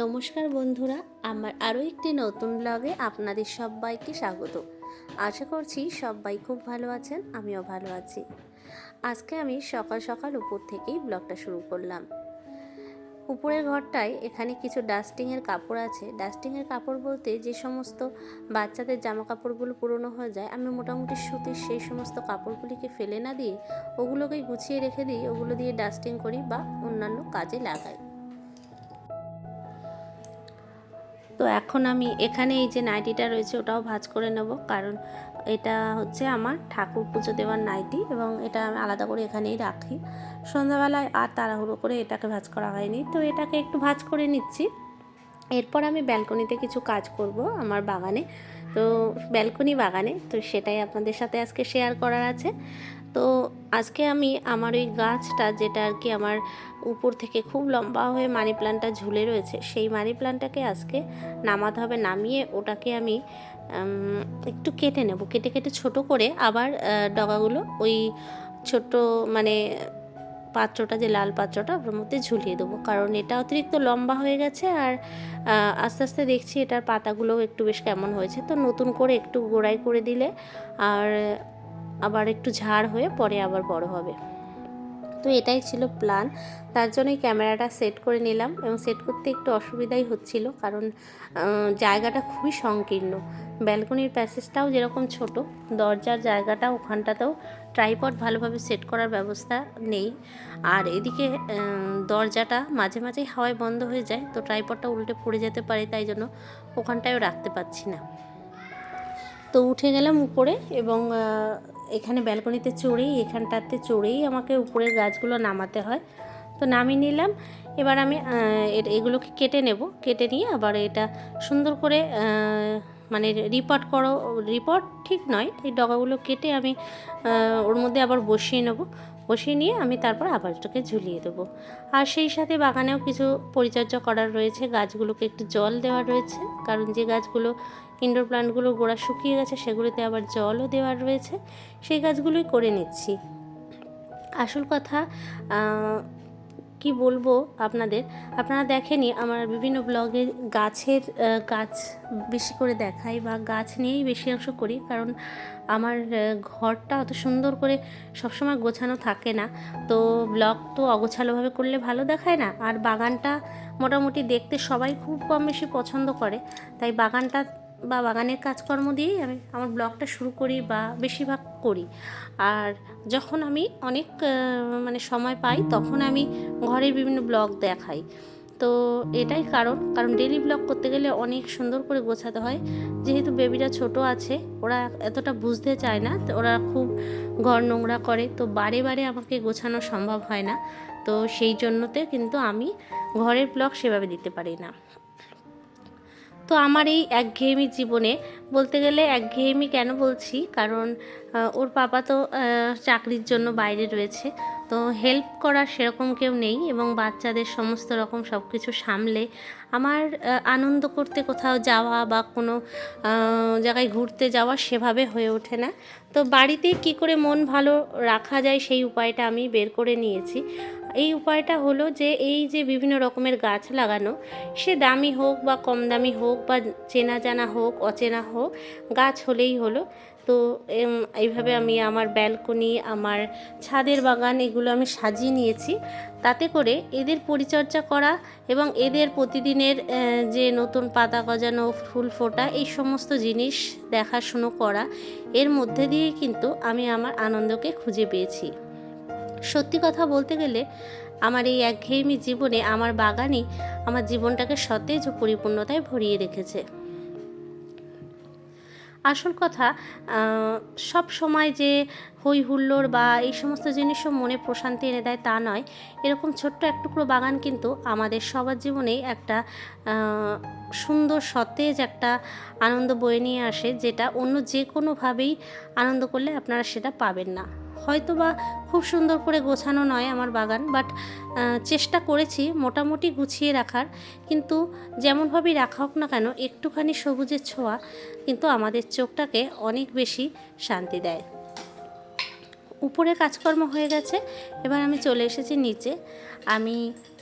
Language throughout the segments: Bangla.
নমস্কার বন্ধুরা, আমার আরও একটি নতুন ব্লগে আপনাদের সবাইকে স্বাগত। আশা করছি সবাই খুব ভালো আছেন, আমিও ভালো আছি। আজকে আমি সকাল সকাল উপর থেকেই ব্লগটা শুরু করলাম। উপরের ঘরটায় এখানে কিছু ডাস্টিংয়ের কাপড় আছে। ডাস্টিংয়ের কাপড় বলতে যে সমস্ত বাচ্চাদের জামা কাপড়গুলো পুরনো হয়ে যায়, আমি মোটামুটি সুতির সেই সমস্ত কাপড়গুলিকে ফেলে না দিয়ে ওগুলোকেই গুছিয়ে রেখে দিই, ওগুলো দিয়ে ডাস্টিং করি বা অন্যান্য কাজে লাগাই। তো এখন আমি এখানে এই যে নাইটিটা রয়েছে ওটাও ভাজ করে নেব। কারণ এটা হচ্ছে আমার ঠাকুর পুজো দেওয়ার নাইটি এবং এটা আমি আলাদা করে এখানেই রাখি। সন্ধ্যাবেলায় আর তাড়াহুড়ো করে এটাকে ভাজ করা হয়নি। তো এটাকে একটু ভাজ করে নিচ্ছি। এরপর আমি ব্যালকনিতে কিছু কাজ করব আমার বাগানে। তো ব্যালকনি বাগানে, তো সেটাই আপনাদের সাথে আজকে শেয়ার করার আছে। তো আজকে আমি আমার ওই গাছটা যেটা আর কি আমার উপর থেকে খুব লম্বা হয়ে মানি প্লান্টটা ঝুলে রয়েছে, সেই মানি প্লান্টটাকে আজকে নামাতে হবে, নামিয়ে ওটাকে আমি একটু কেটে নেব। কেটে কেটে ছোট করে আবার ডগাগুলো ওই ছোট মানে পাত্রটা, যে লাল পাত্রটা ওর মধ্যে ঝুলিয়ে দেবো। কারণ এটা অতিরিক্ত লম্বা হয়ে গেছে আর আস্তে আস্তে দেখছি এটার পাতাগুলোও একটু বেশ কেমন হয়েছে। তো নতুন করে একটু গোড়াই করে দিলে আর আবার একটু ঝাড় হয়ে পরে আবার বড় হবে। তো এটাই ছিল প্ল্যান তার জন্যই ক্যামেরাটা সেট করে নিলাম এবং সেট করতে একটু অসুবিধাই হচ্ছিল কারণ জায়গাটা খুবই সংকীর্ণ। ব্যালকনির প্যাসেজটাও যেরকম ছোট, দরজার জায়গাটা ওখানটাতেও ট্রাইপড ভালোভাবে সেট করার ব্যবস্থা নেই। আর এদিকে দরজাটা মাঝে মাঝেই হাওয়ায় বন্ধ হয়ে যায়, তো ট্রাইপডটা উল্টে পড়ে যেতে পারে, তাই জন্য ওখানটায়ও রাখতে পারছি না। তো উঠে গেলাম উপরে এবং এখানে ব্যালকনিতে চড়েই এখানটাতে চড়েই আমাকে উপরের গাছগুলো নামাতে হয়। তো নামিয়ে নিলাম। এবার আমি এগুলোকে কেটে নেব। কেটে নিয়ে আবার এটা সুন্দর করে মানে রিপোর্ট করো রিপোর্ট ঠিক নয়, এই ডগাগুলো কেটে আমি ওর মধ্যে আবার বসিয়ে নেব। বসিয়ে নিয়ে আমি তারপর আবার এটাকে ঝুলিয়ে দেবো। আর সেই সাথে বাগানেও কিছু পরিচর্যা করার রয়েছে। গাছগুলোকে একটু জল দেওয়া রয়েছে, কারণ যে গাছগুলো ইনডোর প্লান্টগুলো গোড়া শুকিয়ে গেছে, সেগুলোতে আবার জলও দেওয়ার রয়েছে। সেই গাছগুলোই করে নিচ্ছি। আসল কথা কি বলব আপনাদের? আপনারা দেখেনি আমার বিভিন্ন ব্লগে গাছের গাছ বেশি করে দেখাই বা গাছ নিয়েই বেশি অংশ করি। কারণ আমার ঘরটা অত সুন্দর করে সবসময় গোছানো থাকে না। তো ব্লগ তো অগোছালোভাবে করলে ভালো দেখায় না। আর বাগানটা মোটামুটি দেখতে সবাই খুব কম বেশি পছন্দ করে। তাই বাগানটা বা বাগানের কাজকর্ম দিয়েই আমি আমার ব্লগটা শুরু করি বা বেশিরভাগ করি। আর যখন আমি অনেক মানে সময় পাই, তখন আমি ঘরের বিভিন্ন ব্লগ দেখাই। তো এটাই কারণ কারণ ডেলি ব্লগ করতে গেলে অনেক সুন্দর করে গোছাতে হয়। যেহেতু বেবিরা ছোট আছে, ওরা এতটা বুঝতে চায় না, তো ওরা খুব ঘর নোংরা করে। তো বারে বারে আমাকে গোছানো সম্ভব হয় না। তো সেই জন্যতে কিন্তু আমি ঘরের ব্লগ সেভাবে দিতে পারি না। তো আমার এই একঘেয়েমি জীবনে বলতে গেলে একঘেয়েমি কেন বলছি? কারণ ওর পাপা তো চাকরির জন্য বাইরে রয়েছে। তো হেল্প করার সেরকম কেউ নেই এবং বাচ্চাদের সমস্ত রকম সব কিছু সামলে আমার আনন্দ করতে কোথাও যাওয়া বা কোনো জায়গায় ঘুরতে যাওয়া সেভাবে হয়ে ওঠে না। তো বাড়িতে কি করে মন ভালো রাখা যায় সেই উপায়টা আমি বের করে নিয়েছি। এই উপায়টা হলো যে এই যে বিভিন্ন রকমের গাছ লাগানো, সে দামি হোক বা কম দামি হোক বা চেনা জানা হোক, অচেনা হোক, গাছ হলেই হলো। তো এইভাবে আমি আমার ব্যালকনি, আমার ছাদের বাগান এগুলো আমি সাজিয়ে নিয়েছি। তাতে করে এদের পরিচর্যা করা এবং এদের প্রতিদিনের যে নতুন পাতা গজানো, ফুল ফোটা, এই সমস্ত জিনিস দেখাশুনো করা, এর মধ্যে দিয়ে কিন্তু আমি আমার আনন্দকে খুঁজে পেয়েছি। সত্যি কথা বলতে গেলে আমার এই একঘেয়েমি জীবনে আমার বাগানই আমার জীবনটাকে সতেজ ও পরিপূর্ণতায় ভরিয়ে রেখেছে। আসল কথা সব সময় যে হই হুল্লোড় বা এই সমস্ত জিনিসও মনে প্রশান্তি এনে দেয় তা নয়। এরকম ছোট্ট এক টুকরো বাগান কিন্তু আমাদের সবার জীবনেই একটা সুন্দর সতেজ একটা আনন্দ বয়ে নিয়ে আসে, যেটা অন্য যে কোনোভাবেই আনন্দ করলে আপনারা সেটা পাবেন না। হয়তো বা খুব সুন্দর করে গোছানো নয় আমার বাগান বাট চেষ্টা করেছি মোটামুটি গুছিয়ে রাখার। কিন্তু যেমনভাবেই রাখা হোক না কেন, একটুখানি সবুজের ছোঁয়া কিন্তু আমাদের চোখটাকে অনেক বেশি শান্তি দেয়। উপরে কাজকর্ম হয়ে গেছে, এবার আমি চলে এসেছি নিচে। আমি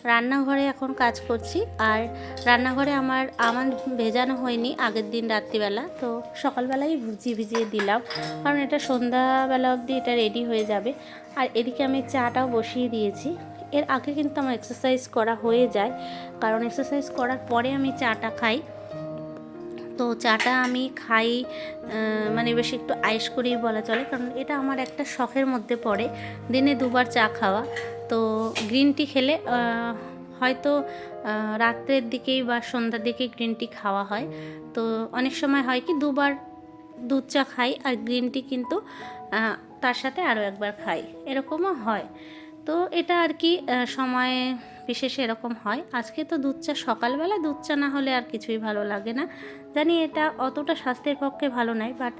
রান্নাঘরে এখন কাজ করছি। আর রান্নাঘরে আমার আমার ভেজানো হয়নি আগের দিন রাত্রিবেলা। তো সকালবেলাই ভিজিয়ে ভিজিয়ে দিলাম। কারণ এটা সন্ধ্যাবেলা অবধি এটা রেডি হয়ে যাবে। আর এদিকে আমি চাটাও বসিয়ে দিয়েছি। এর আগে কিন্তু আমার এক্সারসাইজ করা হয়ে যায়। কারণ এক্সারসাইজ করার পরে আমি চাটা খাই। তো চাটা আমি খাই মানে বেশি একটু আয়েস করেই বলা চলে। কারণ এটা আমার একটা শখের মধ্যে পড়ে। দিনে দুবার চা খাওয়া। তো গ্রিন টি খেলে হয়তো রাত্রের দিকেই বা সন্ধ্যার দিকেই গ্রিন টি খাওয়া হয়। তো অনেক সময় হয় কি, দুবার দুধ চা খাই আর গ্রিন টি কিন্তু তার সাথে আরও একবার খাই। এরকমও হয়। তো এটা আর কি সময় বিশেষে এরকম হয়। আজকে তো দুধ চা সকালবেলা, দুধ চা না হলে আর কিছুই ভালো লাগে না। জানি এটা অতটা স্বাস্থ্যের পক্ষে ভালো নয় বাট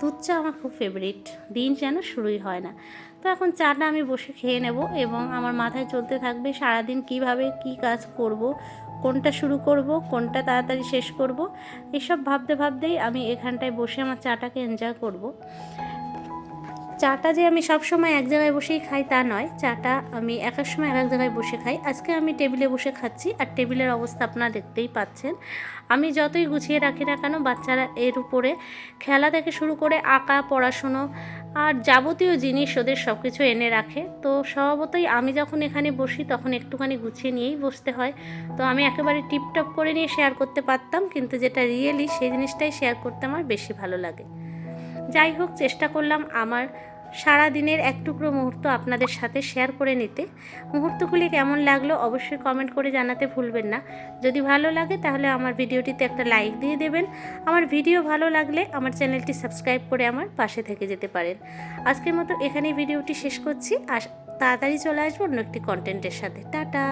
দুধ চা আমার খুব ফেভারিট দিন যেন শুরুই হয় না। তো এখন চাটা আমি বসে খেয়ে নেব এবং আমার মাথায় চলতে থাকবে সারাদিন কীভাবে কি কাজ করব, কোনটা শুরু করব, কোনটা তাড়াতাড়ি শেষ করব, এসব ভাবতে ভাবতেই আমি এখানটায় বসে আমার চাটাকে এনজয় করব। চাটা যে আমি সব সময় এক জায়গায় বসেই খাই তা নয়। চাটা আমি এক এক সময় এক এক জায়গায় বসে খাই। আজকে আমি টেবিলে বসে খাচ্ছি আর টেবিলের অবস্থা আপনারা দেখতেই পাচ্ছেন। আমি যতই গুছিয়ে রাখি না কেন বাচ্চারা এর উপরে খেলা থেকে শুরু করে আঁকা, পড়াশুনো আর যাবতীয় জিনিস ওদের সব কিছু এনে রাখে। তো স্বভাবতই আমি যখন এখানে বসি তখন একটুখানি গুছিয়ে নিয়েই বসতে হয়। তো আমি একেবারে টিপটপ করে নিয়ে শেয়ার করতে পারতাম, কিন্তু যেটা রিয়েলি সেই জিনিসটাই শেয়ার করতে আমার বেশি ভালো লাগে। যাই হোক, চেষ্টা করলাম আমার সারা দিনের এক টুকরো মুহূর্ত আপনাদের সাথে শেয়ার করে নিতে। মুহূর্তগুলি কেমন লাগল অবশ্যই কমেন্ট করে জানাতে ভুলবেন না। যদি ভালো লাগে তাহলে আমার ভিডিওটিতে একটা লাইক দিয়ে দেবেন। আমার ভিডিও ভালো লাগলে আমার চ্যানেলটি সাবস্ক্রাইব করে আমার পাশে থেকে যেতে পারেন। আজকের মতো এখানেই ভিডিওটি শেষ করছি। আর তাড়াতাড়ি চলে আসব অন্য একটি কন্টেন্টের সাথে। টাটা!